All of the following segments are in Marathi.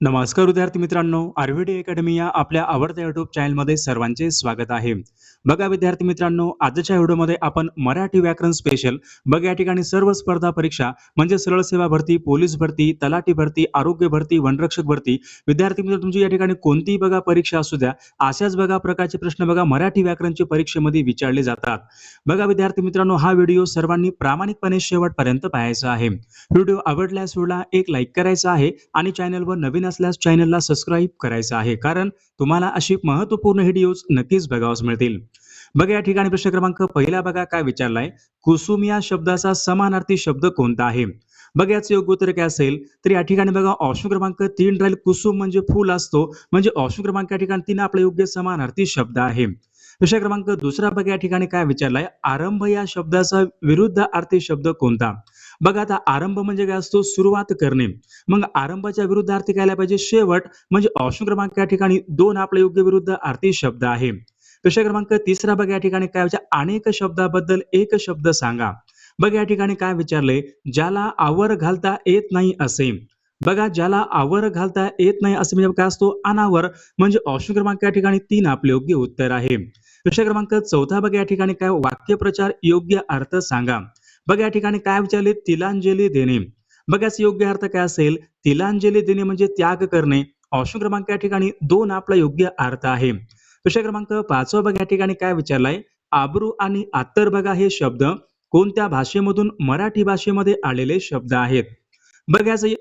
नमस्कार विद्यार्थी मित्रांनो आरव्हीडी अकॅडमी या आपल्या आवडत्या युट्यूब चॅनलमध्ये सर्वांचे स्वागत आहे. बघा विद्यार्थी मित्रांनो आजच्या व्हिडिओमध्ये आपण मराठी व्याकरण स्पेशल बघा या ठिकाणी सर्व स्पर्धा परीक्षा म्हणजे सरळ सेवा भरती पोलीस भरती तलाठी भरती आरोग्य भरती वनरक्षक भरती. विद्यार्थी मित्र तुमची या ठिकाणी कोणतीही बघा परीक्षा असू द्या अशाच बघा प्रकारचे प्रश्न बघा मराठी व्याकरणचे परीक्षेमध्ये विचारले जातात. बघा विद्यार्थी मित्रांनो हा व्हिडिओ सर्वांनी प्रामाणिकपणे शेवटपर्यंत पाहायचा आहे. व्हिडिओ आवडल्यास व्हिडिओला एक लाईक करायचा आहे आणि चॅनलवर नवीन नसल्यास चॅनलला सबस्क्राईब करायचं आहे. कारण तुम्हाला अशी महत्त्वपूर्ण व्हिडिओज नक्कीच बघावस मिळतील. बघा या ठिकाणी प्रश्न क्रमांक पहिला बघा काय विचारलाय? कुसुम या शब्दाचा समानार्थी शब्द कोणता आहे? बघा याचं योग्य उत्तर काय असेल? तर या ठिकाणी बघा ऑप्शन क्रमांक तीन राहील. कुसुम म्हणजे फुल असतो. म्हणजे ऑप्शन क्रमांक या ठिकाणी तीन आपला योग्य समानार्थी शब्द आहे. प्रश्न क्रमांक दुसरा बघा या ठिकाणी काय विचारलाय? आरंभ या शब्दाचा विरुद्ध अर्थी शब्द कोणता? बघा आता आरंभ म्हणजे काय असतो? सुरुवात करणे. मग आरंभाच्या विरुद्धार्थी काय पाहिजे. शेवट म्हणजे ऑप्शन क्रमांक या ठिकाणी दोन आपला योग्य विरुद्ध अर्थी शब्द आहे. प्रश्न क्रमांक तिसरा बघा या ठिकाणी काय विचार अनेक शब्दाबद्दल एक शब्द सांगा. बघा या ठिकाणी काय विचारले? ज्याला आवर घालता येत नाही असे. बघा ज्याला आवर घालता येत नाही असे म्हणजे काय असतो? अनावर. म्हणजे ऑप्शन क्रमांक या ठिकाणी तीन आपले योग्य उत्तर आहे. प्रश्न क्रमांक चौथा बघा या ठिकाणी काय वाक्यप्रचार योग्य अर्थ सांगा. बघा या ठिकाणी काय विचारले? तिलांजली देणे. बघाच योग्य अर्थ काय असेल? तिलांजली देणे म्हणजे त्याग करणे. ऑप्शन क्रमांक या ठिकाणी दोन आपला योग्य अर्थ आहे. प्रश्न क्रमांक पाचवा बघा या ठिकाणी काय विचारलाय? आब्रू आणि आत्तर बघा हे शब्द कोणत्या भाषेमधून मराठी भाषेमध्ये आलेले शब्द आहेत? बघायचं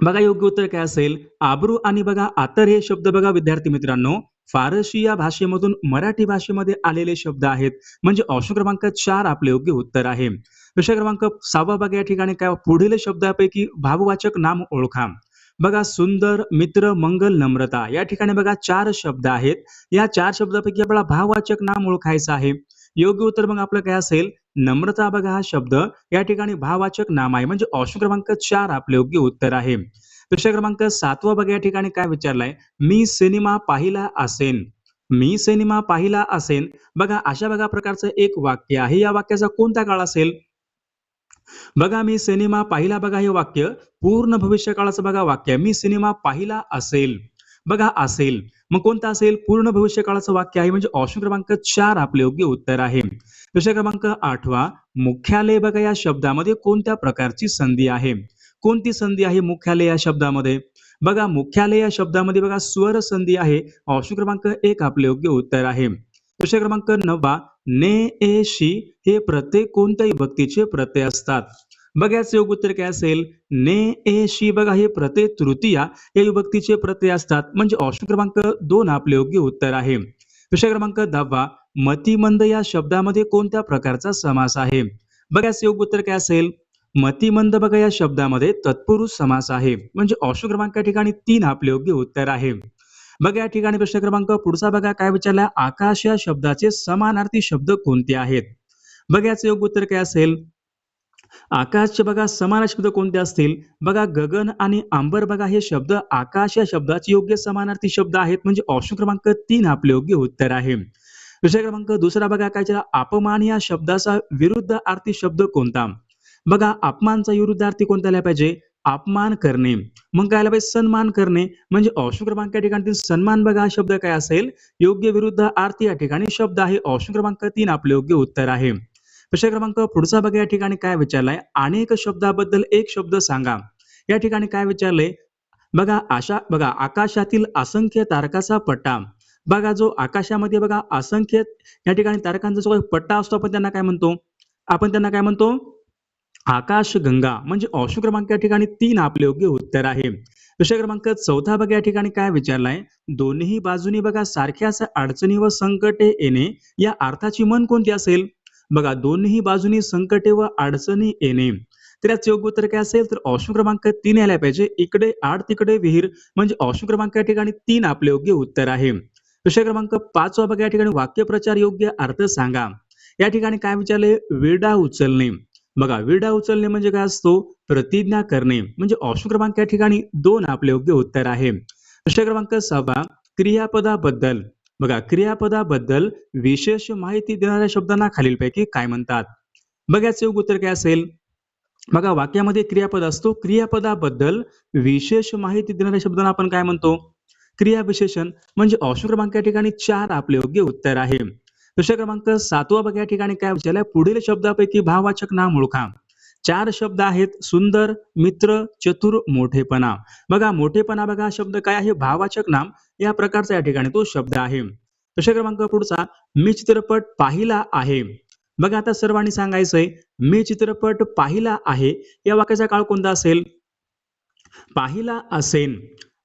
बघा योग्य उत्तर काय असेल? आब्रू आणि बघा आतर हे शब्द बघा विद्यार्थी मित्रांनो फारसी या भाषेमधून मराठी भाषेमध्ये आलेले शब्द आहेत. म्हणजे ऑप्शन क्रमांक चार आपले योग्य उत्तर आहे. प्रश्न क्रमांक सहावा बघा या ठिकाणी. काय पुढील शब्दापैकी भाववाचक नाम ओळखा. बघा सुंदर मित्र मंगल नम्रता. या ठिकाणी बघा चार शब्द आहेत. या चार शब्दापैकी आपल्याला भाववाचक नाम ओळखायचं आहे. योग्य उत्तर मग आपलं काय असेल? नम्रता बघा हा शब्द. या ठिकाणी भाववाचक नाम आहे. म्हणजे ऑप्शन क्रमांक चार आपले योग्य उत्तर आहे. प्रश्न क्रमांक सातवा बघा या ठिकाणी काय विचारलाय. मी सिनेमा पाहिला असेन. मी सिनेमा पाहिला असेन. बघा अशा बघा प्रकारचं एक वाक्य आहे. या वाक्याचा कोणता काळ असेल? बघा मी सिनेमा पाहिला बघा हे वाक्य. पूर्ण भविष्य काळाचं बघा वाक्य. मी सिनेमा पाहिला असेल. बघा असेल. मग कोणता असेल? पूर्ण भविष्य काळाचं वाक्य आहे म्हणजे ऑप्शन क्रमांक चार आपले योग्य उत्तर आहे. प्रश्न क्रमांक आठवा. मुख्यालय बघा या शब्दामध्ये कोणत्या प्रकारची संधी आहे? कोणती संधी आहे मुख्यालय या शब्दामध्ये? बघा मुख्यालय या शब्दामध्ये बघा स्वर संधी आहे. ऑप्शन क्रमांक एक आपले योग्य उत्तर आहे. प्रश्न क्रमांक नववा ने ए शी हे प्रत्येक कोणत्याही भक्तीचे प्रत्यय असतात. बघाच योग्य उत्तर काय असेल? ने ए शी बघा हे प्रत्यय तृतीया या विभक्तीचे प्रत्यय असतात. म्हणजे ऑप्शन क्रमांक दोन आपले योग्य उत्तर आहे. प्रश्न क्रमांक दहावा मतिमंद या शब्दामध्ये कोणत्या प्रकारचा समास आहे? बघाच योग्य उत्तर काय असेल? मतिमंद बघा या शब्दामध्ये तत्पुरुष समास आहे. म्हणजे ऑप्शन क्रमांक या ठिकाणी तीन आपले योग्य उत्तर आहे. बघा या ठिकाणी प्रश्न क्रमांक पुढचा बघा काय विचारला? आकाश या शब्दाचे समानार्थी शब्द कोणते आहेत? बघा याचं योग्य उत्तर काय असेल? आकाशचे बघा समान शब्द कोणते असतील? बघा गगन आणि आंबर बघा हे शब्द आकाश या शब्दाचे योग्य समानार्थी शब्द आहेत. म्हणजे ऑप्शन क्रमांक तीन आपले योग्य उत्तर आहे. विषय क्रमांक दुसरा बघा काय अपमान या शब्दाचा विरुद्ध अर्थी शब्द कोणता? बघा अपमानचा विरुद्धार्थी कोणता आला पाहिजे? अपमान करणे. मग काय आला पाहिजे? सन्मान करणे. म्हणजे ऑप्शन क्रमांक या ठिकाणी सन्मान बघा हा शब्द काय असेल? योग्य विरुद्ध आरती या ठिकाणी शब्द आहे. ऑप्शन क्रमांक तीन आपले योग्य उत्तर आहे. प्रश्न क्रमांक पुढचा बघा या ठिकाणी काय विचारलाय? अनेक शब्दाबद्दल एक शब्द सांगा. या ठिकाणी काय विचारलंय? बघा आशा बघा आकाशातील असंख्य तारकाचा पट्टा. बघा जो आकाशामध्ये बघा असंख्य या ठिकाणी तारकांचा जो पट्टा असतो आपण त्यांना काय म्हणतो? आपण त्यांना काय म्हणतो? आकाश गंगा म्हणजे ऑप्शन क्रमांक या ठिकाणी तीन आपले योग्य उत्तर आहे. विषय क्रमांक चौथा बघा या ठिकाणी काय विचारलाय दोन्ही बाजूनी बघा सारख्याच अडचणी व संकटे येणे या अर्थाची मन कोणती असेल? बघा दोन्ही बाजूनी संकटे व अडचणी येणे. तर याचं योग्य उत्तर काय असेल? तर ऑप्शन क्रमांक तीन यायला पाहिजे. इकडे आड तिकडे विहीर म्हणजे ऑप्शन क्रमांक या ठिकाणी तीन आपले योग्य उत्तर आहे. विषय क्रमांक पाचवा बघा या ठिकाणी वाक्यप्रचार योग्य अर्थ सांगा. या ठिकाणी काय विचारले? विडा उचलणे. बघा विडा उचलणे म्हणजे काय असतो? प्रतिज्ञा करणे. म्हणजे ऑप्शन क्रमांक या ठिकाणी दोन आपले योग्य उत्तर आहे. प्रश्न क्रमांक सहावा क्रियापदाबद्दल. बघा क्रियापदाबद्दल विशेष माहिती देणाऱ्या शब्दांना खालीलपैकी काय म्हणतात? बघायचं योग्य उत्तर काय असेल? बघा वाक्यामध्ये क्रियापद असतो. क्रियापदाबद्दल विशेष माहिती देणाऱ्या शब्दांना आपण काय म्हणतो? क्रियाविशेषण. म्हणजे ऑप्शन क्रमांक या ठिकाणी चार आपले योग्य उत्तर आहे. प्रश्न क्रमांक सातवा बघा या ठिकाणी काय विचारलंय पुढील शब्दापैकी भाववाचक नाम ओळखा. चार शब्द आहेत सुंदर मित्र चतुर मोठेपणा. बघा मोठेपणा बघा शब्द काय आहे? भाववाचक नाम. या प्रकारचा या ठिकाणी तो शब्द आहे. प्रश्न क्रमांक पुढचा मी चित्रपट पाहिला आहे. बघा आता सर्वांनी सांगायचंय मी चित्रपट पाहिला आहे. या वाक्याचा काळ कोणता असेल? पाहिला असेल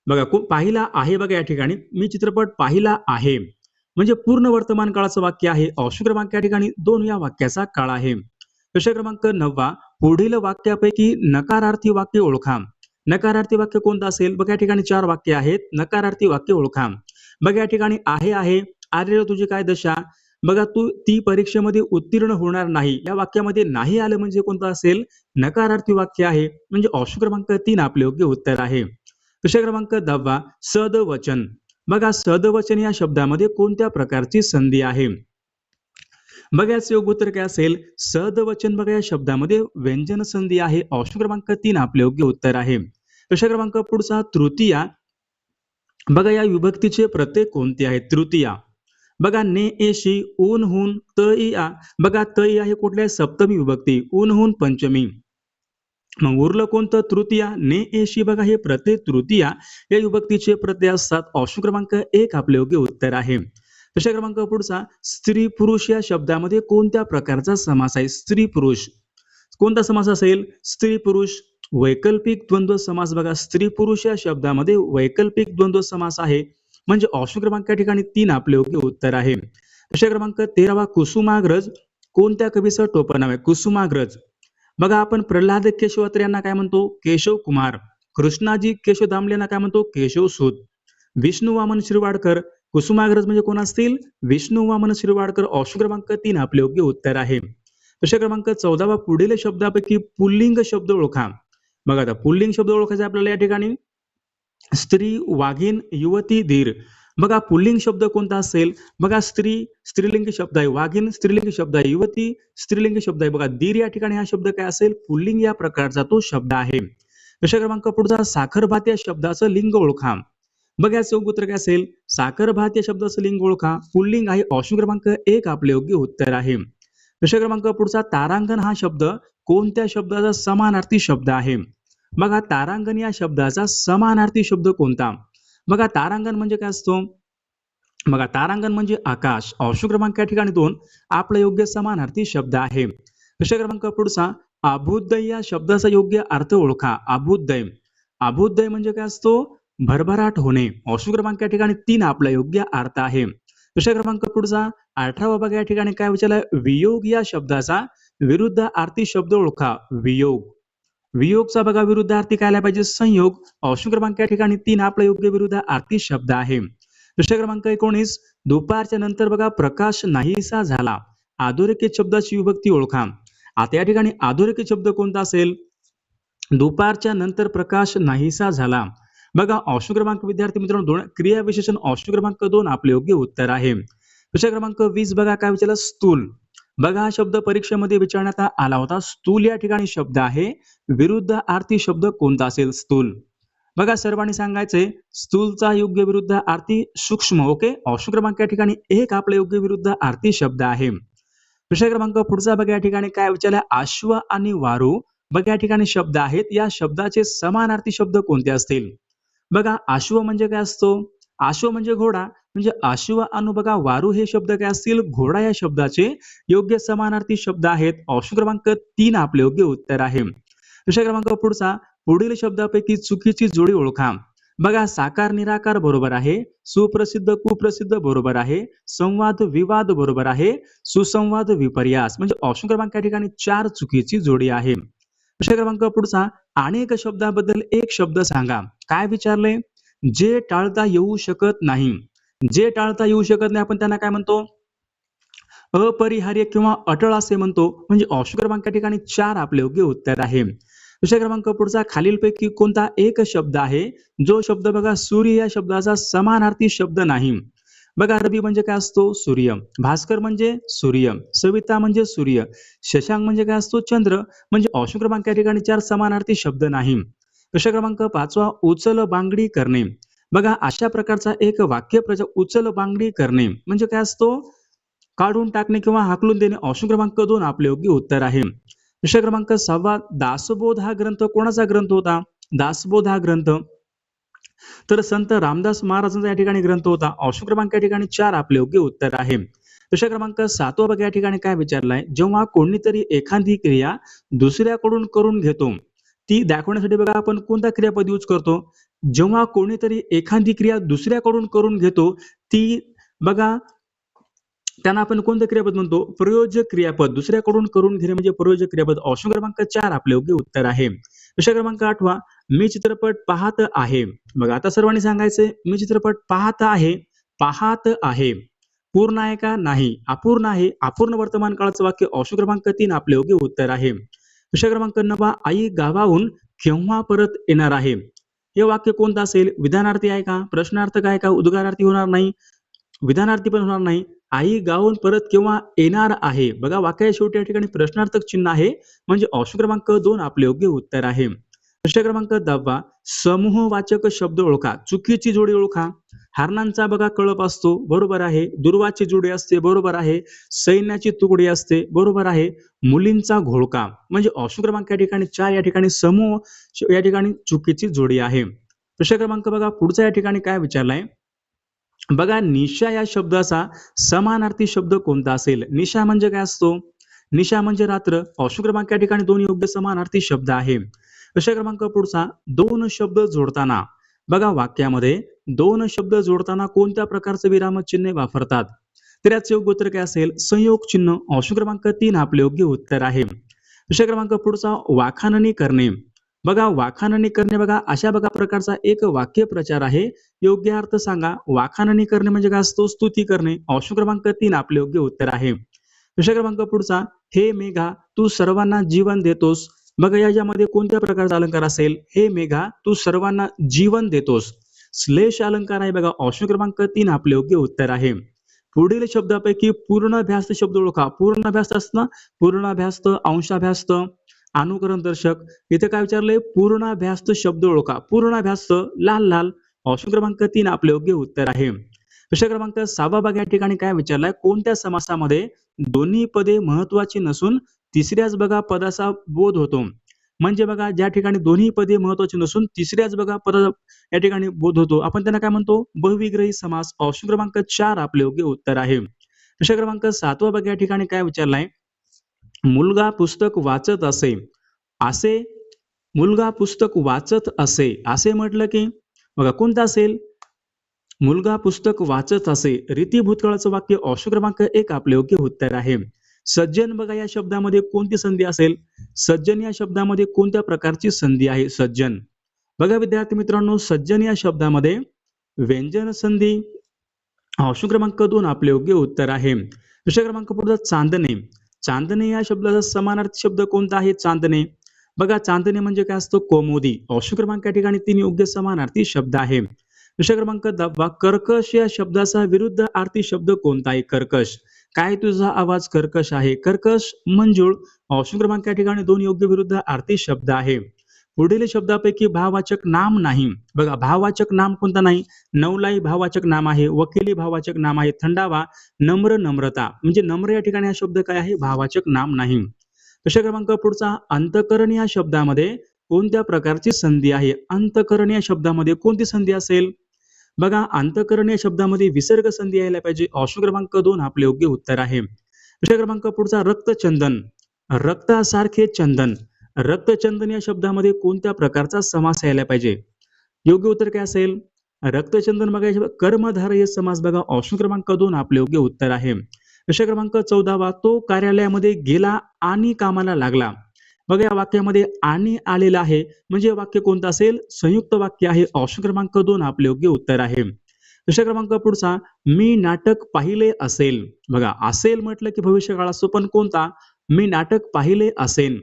बघा पाहिला आहे बघा या ठिकाणी. मी चित्रपट पाहिला आहे. म्हणजे पूर्ण वर्तमान काळाचं वाक्य आहे. औषध क्रमांक या ठिकाणी दोन या वाक्याचा काळ आहे. प्रश्न क्रमांक नववा पुढील वाक्यापैकी नकारार्थी वाक्य ओळखा. नकारार्थी वाक्य कोणतं असेल? बघा या ठिकाणी चार वाक्य आहेत. नकारार्थी वाक्य ओळखा. बघा या ठिकाणी आहे आहे. आर्य तुझी काय दशा? बघा तू ती परीक्षेमध्ये उत्तीर्ण होणार नाही. या वाक्यामध्ये नाही आलं म्हणजे कोणतं असेल? नकारार्थी वाक्य आहे. म्हणजे ऑप्शन क्रमांक तीन आपले योग्य उत्तर आहे. प्रश्न क्रमांक दहावा सदवचन. बघा सदवचन या शब्दामध्ये कोणत्या प्रकारची संधी आहे? बघा याचं योग्य उत्तर काय असेल? सदवचन बघा या शब्दामध्ये व्यंजन संधी आहे. ऑप्शन क्रमांक तीन आपले योग्य उत्तर आहे. प्रश्न क्रमांक पुढचा तृतीया. बघा या विभक्तीचे प्रत्येक कोणते आहेत तृतीया. बघा ने एशी ऊन हुन त इ आ. बघा त इ हे कुठल्या सप्तमी विभक्ती. ऊन हुन पंचमी. मग उरलं कोणतं? तृतीया. ने एशी बघा हे प्रत्यय तृतीया. या विभक्तीचे प्रत्यय असतात ऑप्शन क्रमांक एक आपले योग्य उत्तर आहे. प्रश्न क्रमांक पुढचा. स्त्री पुरुष या शब्दामध्ये कोणत्या प्रकारचा समास आहे? स्त्री पुरुष. कोणता समास असेल? स्त्री पुरुष. वैकल्पिक द्वंद्व समास बघा. स्त्री पुरुष या शब्दामध्ये वैकल्पिक द्वंद्व समास आहे. म्हणजे ऑप्शन क्रमांक या ठिकाणी तीन आपले योग्य उत्तर आहे. प्रश्न क्रमांक तेरावा कुसुमाग्रज. कोणत्या कवीचं टोपण नाव आहे? कुसुमाग्रज. बघा आपण प्रल्हाद केशवत्र यांना काय म्हणतो? केशव कुमार. कृष्णाजी केशव दामले यांना काय म्हणतो? केशव सूत विष्णू वामन शिरवाडकर कुसुमाग्रज म्हणजे कोण असतील? विष्णू वामन शिरवाडकर ऑप्शन क्रमांक तीन आपले योग्य उत्तर आहे. प्रश्न क्रमांक चौदावा पुढील शब्दापैकी पुल्लिंग शब्द ओळखा. बघा आता पुल्लिंग शब्द ओळखायचा आपल्याला या ठिकाणी. स्त्री वाघीण युवती धीर. बघा पुल्लिंग शब्द कोणता असेल? बघा स्त्री स्त्रीलिंग शब्द आहे वाघिन स्त्रीलिंग शब्द आहे युवती स्त्रीलिंग शब्द आहे. बघा दीर या ठिकाणी हा शब्द काय असेल? पुल्लिंग या प्रकारचा तो शब्द आहे. प्रश्न क्रमांक पुढचा? साखरभात या शब्दाचं लिंग ओळखा. बघा याचं योग्य उत्तर काय असेल? साखरभात या शब्दाचं लिंग ओळखा. पुल्लिंग आहे ऑप्शन क्रमांक एक आपले योग्य उत्तर आहे. प्रश्न क्रमांक पुढचा? तारांगण हा शब्द कोणत्या शब्दाचा समानार्थी शब्द आहे? बघा तारांगण या शब्दाचा समानार्थी शब्द कोणता? बघा तारांगण म्हणजे काय असतो? बघा तारांगण म्हणजे आकाश. अंश क्रमांक या ठिकाणी दोन आपला योग्य समानार्थी शब्द आहे. प्रश्न क्रमांक पुढचा? अभुदय या शब्दाचा योग्य अर्थ ओळखा. अभुदय अभुदय म्हणजे काय असतो? भरभराट होणे. अंश क्रमांक या ठिकाणी तीन आपला योग्य अर्थ आहे. प्रश्न क्रमांक पुढचा? अठरावा बघा या ठिकाणी काय विचारलाय? वियोग या शब्दाचा विरुद्ध आर्थी शब्द ओळखा. वियोग. वियोगचा बघा विरुद्ध आर्थिक आला पाहिजे. संयोग ऑप्शन क्रमांक या ठिकाणी तीन आपला योग्य विरुद्ध आर्थिक शब्द आहे. दुसरा क्रमांक एकोणीस दुपारच्या नंतर बघा प्रकाश नाहीसा झाला. आधोरेखित शब्दाची विभक्ती ओळखा. आता या ठिकाणी आधोरेखित शब्द कोणता असेल? दुपारच्या नंतर प्रकाश नाहीसा झाला. बघा ऑप्शन क्रमांक विद्यार्थी मित्रांनो दोन क्रिया विशेषण ऑप्शन क्रमांक दोन आपले योग्य उत्तर आहे. दुसरा क्रमांक वीस बघा काय विचारलं? स्थूल. बघा हा शब्द परीक्षेमध्ये विचारण्यात आला होता. स्थूल या ठिकाणी शब्द आहे. विरुद्ध आरती शब्द कोणता असेल? स्थूल. बघा सर्वांनी सांगायचंय स्थूलचा योग्य विरुद्ध आरती सूक्ष्म ओके? ऑप्शन क्रमांक या ठिकाणी एक आपला योग्य विरुद्ध आरती शब्द आहे. विषय क्रमांक पुढचा बघा या ठिकाणी काय विचारलं? अश्व आणि वारू. बघा या ठिकाणी शब्द आहेत. या शब्दाचे समानार्थी शब्द कोणते असतील? बघा अश्व म्हणजे काय असतो? अश्व म्हणजे घोडा. म्हणजे आशिवा अनु बघा वारू हे शब्द काय असतील? घोडा या शब्दाचे योग्य समानार्थी शब्द आहेत. ऑप्शन क्रमांक तीन आपले योग्य उत्तर आहे. विषय क्रमांक पुढचा पुढील शब्दापैकी चुकीची जोडी ओळखा. बघा साकार निराकार बरोबर आहे सुप्रसिद्ध कुप्रसिद्ध बरोबर आहे संवाद विवाद बरोबर आहे सुसंवाद विपर्यास. म्हणजे ऑप्शन क्रमांक या ठिकाणी चार चुकीची जोडी आहे. विषय क्रमांक पुढचा अनेक शब्दाबद्दल एक शब्द सांगा. काय विचारले जे टाळता येऊ शकत नाही. जे टाळता येऊ शकत नाही आपण त्यांना काय म्हणतो? अपरिहार्य किंवा अटळ असे म्हणतो. म्हणजे ऑप्शन क्रमांक या ठिकाणी चार आपले योग्य उत्तर आहे. विषय क्रमांक पुढचा खालीलपैकी कोणता एक शब्द आहे? जो शब्द बघा सूर्य या शब्दाचा समानार्थी शब्द नाही. बघा रवी म्हणजे काय असतो? सूर्य. भास्कर म्हणजे सूर्य. सविता म्हणजे सूर्य. शशांक म्हणजे काय असतो? चंद्र. म्हणजे ऑप्शन क्रमांक या ठिकाणी चार समानार्थी शब्द नाही. प्रश्न क्रमांक पाचवा उचल बांगडी करणे. बघा अशा प्रकारचा एक वाक्य प्रजा उचल बांगडी करणे म्हणजे काय असतो? काढून टाकणे किंवा हाकलून देणे ऑप्शन क्रमांक दोन आपले योग्य उत्तर आहे. प्रश्न क्रमांक सहावा दासबोध हा ग्रंथ कोणाचा ग्रंथ होता? दासबोध हा ग्रंथ. तर संत रामदास महाराजांचा या ठिकाणी ग्रंथ होता. ऑप्शन क्रमांक या ठिकाणी चार आपले योग्य उत्तर आहे. प्रश्न क्रमांक सातवा बघा या ठिकाणी काय विचारलाय? जेव्हा कोणीतरी एखादी क्रिया दुसऱ्याकडून करून घेतो ती दाखवण्यासाठी बघा आपण कोणता क्रियापद यूज करतो? जेव्हा कोणीतरी एखादी क्रिया दुसऱ्याकडून करून घेतो ती बघा त्यांना आपण कोणतं क्रियापद म्हणतो? प्रयोजक क्रियापद. दुसऱ्याकडून करून घेणे म्हणजे प्रयोजक क्रियापद. ऑप्शन क्रमांक चार आपले योग्य उत्तर आहे. प्रश्न क्रमांक आठवा? मी चित्रपट पाहत आहे. बघा आता सर्वांनी सांगायचंय मी चित्रपट पाहत आहे. पाहत आहे. पूर्ण आहे का नाही? अपूर्ण आहे. अपूर्ण वर्तमान काळाचं वाक्य ऑप्शन क्रमांक तीन आपले योग्य उत्तर आहे. प्रश्न क्रमांक नवा आई गावाहून केव्हा परत येणार आहे? हे वाक्य कोणतं असेल? विधानार्थी आहे का? प्रश्नार्थक आहे का? उद्गारार्थी होणार नाही. विधानार्थी पण होणार नाही. आई गावून परत केव्हा येणार आहे? बघा वाक्या शेवटी या ठिकाणी प्रश्नार्थक चिन्ह आहे. म्हणजे ऑप्शन क्रमांक दोन आपले योग्य उत्तर आहे. प्रश्न क्रमांक दहावा समूहवाचक शब्द ओळखा. चुकीची जोडी ओळखा. हरणांचा बघा कळप असतो बरोबर आहे. दुर्वाची जोडी असते बरोबर आहे. सैन्याची तुकडी असते बरोबर आहे. मुलींचा घोळका म्हणजे ऑप्शन क्रमांक या ठिकाणी चार या ठिकाणी समूह या ठिकाणी चुकीची जोडी आहे. प्रश्न क्रमांक बघा पुढचा या ठिकाणी काय विचारलाय? बघा निशा या शब्दाचा समानार्थी शब्द कोणता असेल? निशा म्हणजे काय असतो? निशा म्हणजे रात्र. ऑप्शन क्रमांक या ठिकाणी दोन योग्य समानार्थी शब्द आहे. प्रश्न क्रमांक पुढचा दोन शब्द जोडताना बघा वाक्यामध्ये दोन शब्द जोडताना कोणत्या प्रकारचं विरामचिन्ह वापरतात? तर याचं योग्य उत्तर काय असेल? संयोग चिन्ह ऑप्शन क्रमांक तीन आपले योग्य उत्तर आहे. विषय क्रमांक पुढचा वाखाणणी करणे. बघा वाखाणणी करणे बघा अशा बघा प्रकारचा एक वाक्य प्रचार आहे. योग्य अर्थ सांगा वाखाणणी करणे म्हणजे काय असतो? स्तुती करणे. ऑप्शन क्रमांक तीन आपले योग्य उत्तर आहे. विषय क्रमांक पुढचा हे मेघा तू सर्वांना जीवन देतोस. बघा याच्यामध्ये कोणत्या प्रकारचा अलंकार असेल? हे मेघा तू सर्वांना जीवन देतोस. श्लेष अलंकार आहे बघा. ऑप्शन क्रमांक तीन आपले योग्य उत्तर आहे. पुढील शब्दापैकी पूर्णाभ्यास्त शब्द ओळखा. पूर्णाभ्यास्त असतं पूर्णाभ्यास्त अंशाभ्यास्त अनुकरण दर्शक. इथे काय विचारलंय? पूर्णाभ्यास्त शब्द ओळखा. पूर्णाभ्यास्त लाल लाल. ऑप्शन क्रमांक तीन आपले योग्य उत्तर आहे. प्रश्न क्रमांक सहावा भाग या ठिकाणी काय विचारलाय? कोणत्या समासामध्ये दोन्ही पदे महत्वाची नसून तिसऱ्याच बघा पदाचा बोध होतो. म्हणजे बघा ज्या ठिकाणी दोन्ही पदे महत्वाची नसून तिसऱ्याच बघा पद या ठिकाणी बोध होतो. आपण त्यांना काय म्हणतो? बहुविग्रही समास ऑप्शन क्रमांक चार आपले योग्य उत्तर आहे. प्रश्न क्रमांक सातवा बघा या ठिकाणी काय विचारलाय? मुलगा पुस्तक वाचत असे. असे मुलगा पुस्तक वाचत असे. असे म्हटलं की बघा कोणतं असेल? मुलगा पुस्तक वाचत असे. रीती भूतकाळाचं वाक्य ऑप्शन क्रमांक एक आपले योग्य उत्तर आहे. सज्जन बघा या शब्दामध्ये कोणती संधी असेल? सज्जन या शब्दामध्ये कोणत्या प्रकारची संधी आहे? सज्जन. बघा विद्यार्थी मित्रांनो सज्जन या शब्दामध्ये व्यंजन संधी ऑप्शन क्रमांक दोन आपले योग्य उत्तर आहे. दुसऱ्या क्रमांक पुढचा चांदणे. चांदणे या शब्दाचा समानार्थी शब्द कोणता आहे? चांदणे. बघा चांदणे म्हणजे काय असतो? कोमोदी. ऑप्शन क्रमांक या ठिकाणी तीन योग्य समानार्थी शब्द आहे. दुसऱ्या क्रमांक दहावा कर्कश या शब्दाचा विरुद्ध आर्थी शब्द कोणता आहे? कर्कश. काय तुझा आवाज कर्कश आहे? कर्कश मंजूळ. ऑप्शन क्रमांक या ठिकाणी दोन योग्य विरुद्ध आर्थिक शब्द आहे. पुढील शब्दापैकी भाववाचक नाम नाही. बघा भाववाचक नाम कोणता नाही? नवलाई भाववाचक नाम आहे वकिली भाववाचक नाम आहे थंडावा नम्र नम्रता. म्हणजे नम्र या ठिकाणी हा शब्द काय आहे? भाववाचक नाम नाही. प्रश्न क्रमांक पुढचा? अंतकरण या शब्दामध्ये कोणत्या प्रकारची संधी आहे? अंतकरण या शब्दामध्ये कोणती संधी असेल? बघा अंतकरण या शब्दामध्ये विसर्ग संधी यायला पाहिजे. ऑप्शन क्रमांक दोन आपले योग्य उत्तर आहे. प्रश्न क्रमांक पुढचा रक्तचंदन. रक्तासारखे चंदन. रक्तचंदन या शब्दामध्ये कोणत्या प्रकारचा समास यायला पाहिजे? योग्य उत्तर काय असेल? रक्तचंदन बघा कर्मधारय समास बघा. ऑप्शन क्रमांक दोन आपले योग्य उत्तर आहे. प्रश्न क्रमांक चौदावा तो कार्यालयामध्ये गेला आणि कामाला लागला. बघा या वाक्यामध्ये आणि आलेलं आहे. म्हणजे वाक्य कोणतं असेल? संयुक्त वाक्य आहे. ऑप्शन क्रमांक दोन आपले योग्य उत्तर आहे. प्रश्न क्रमांक पुढचा मी नाटक पाहिले असेल. बघा असेल म्हटलं की भविष्यकाळ असतो पण कोणता? मी नाटक पाहिले असेल.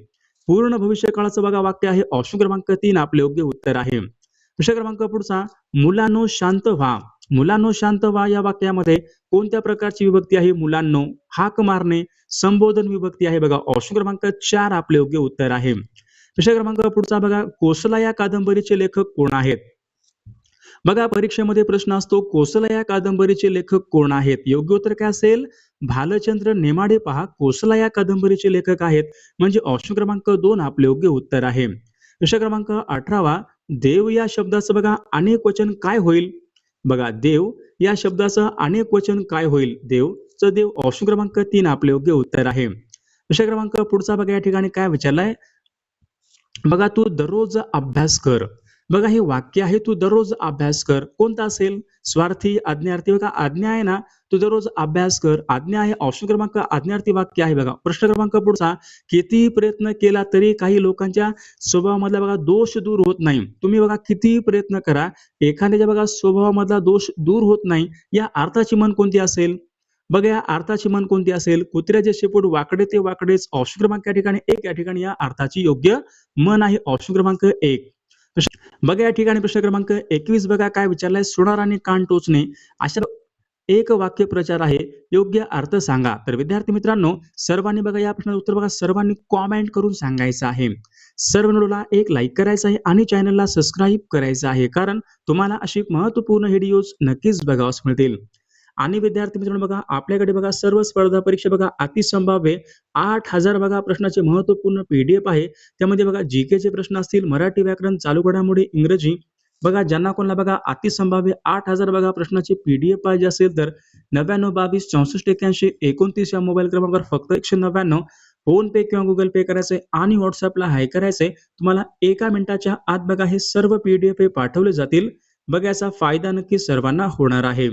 पूर्ण भविष्य काळाचं बघा वाक्य आहे. ऑप्शन क्रमांक तीन आपले योग्य उत्तर आहे. प्रश्न क्रमांक पुढचा मुलांनो शांत व्हा. मुलांनो शांत व्हा. या वाक्यामध्ये कोणत्या प्रकारची विभक्ती आहे? मुलांनो हाक मारणे संबोधन विभक्ती आहे. बघा ऑप्शन क्रमांक चार आपले योग्य उत्तर आहे. विषय क्रमांक पुढचा बघा. कोसला या कादंबरीचे लेखक कोण आहेत? बघा परीक्षेमध्ये प्रश्न असतो कोसला या कादंबरीचे लेखक कोण आहेत? योग्य उत्तर काय असेल? भालचंद्र नेमाडे पहा. कोसला या कादंबरीचे लेखक आहेत. म्हणजे ऑप्शन क्रमांक दोन आपले योग्य उत्तर आहे. विषय क्रमांक अठरावा देव या शब्दाचं बघा अनेक वचन काय होईल? बघा देव या शब्दाचं अनेक वचन काय होईल? देव तर देव ऑप्शन क्रमांक तीन आपले योग्य उत्तर आहे. विषय क्रमांक पुढचा बघा या ठिकाणी काय विचारलाय? बघा तू दररोज अभ्यास कर. बघा हे वाक्य आहे तू दररोज अभ्यास कर. कोणता असेल? स्वार्थी आज्ञार्थी. बघा आज्ञा आहे ना तू दररोज अभ्यास कर. आज्ञा आहे ऑप्शन क्रमांक आज्ञार्थी वाक्य आहे बघा. प्रश्न क्रमांक पुढचा कितीही प्रयत्न केला तरी काही लोकांच्या स्वभावामधला बघा दोष दूर होत नाही. तुम्ही बघा कितीही प्रयत्न करा एखाद्याच्या बघा स्वभावामधला दोष दूर होत नाही. या अर्थाची मन कोणती असेल? बघा या अर्थाची मन कोणती असेल? कुत्र्याचे शेपूट वाकडे ते वाकडेच ऑप्शन क्रमांक या ठिकाणी एक या ठिकाणी या अर्थाची योग्य मन आहे. ऑप्शन क्रमांक एक. बघा या ठिकाणी प्रश्न क्रमांक एकवीस बघा काय विचारलाय. सोनार आणि कान टोचणे अशा एक वाक्य प्रचार आहे. योग्य अर्थ सांगा. तर विद्यार्थी मित्रांनो सर्वांनी बघा या प्रश्नाचं उत्तर बघा. सर्वांनी कॉमेंट करून सांगायचं आहे. सर्व व्हिडिओला एक लाईक करायचं आहे आणि चॅनलला सबस्क्राईब करायचं आहे. कारण तुम्हाला अशी महत्त्वपूर्ण व्हिडिओज नक्कीच बघावास मिळतील. आणि विद्यार्थी मित्रांनो बघा आपल्याकडे बघा सर्व स्पर्धा परीक्षा बघा अतिसंभाव्य आठ हजार बघा प्रश्नाचे महत्त्वपूर्ण पीडीएफ आहे. त्यामध्ये बघा जी चे प्रश्न असतील मराठी व्याकरण चालू घडामोडी इंग्रजी. बघा ज्यांना कोणाला बघा अतिसंभाव्य आठ हजार बघा प्रश्नाचे पीडीएफ पाहिजे असेल तर नव्याण्णव बावीस चौसष्ट एक्याऐंशी एकोणतीस या मोबाईल क्रमांकावर फक्त एकशे नव्याण्णव. फोन पे किंवा गुगल पे करायचे आणि व्हॉट्सअपला हाय करायचे. तुम्हाला एका मिनिटाच्या आत बघा हे सर्व पीडीएफ हे पाठवले जातील. बघा याचा फायदा नक्की सर्वांना होणार आहे.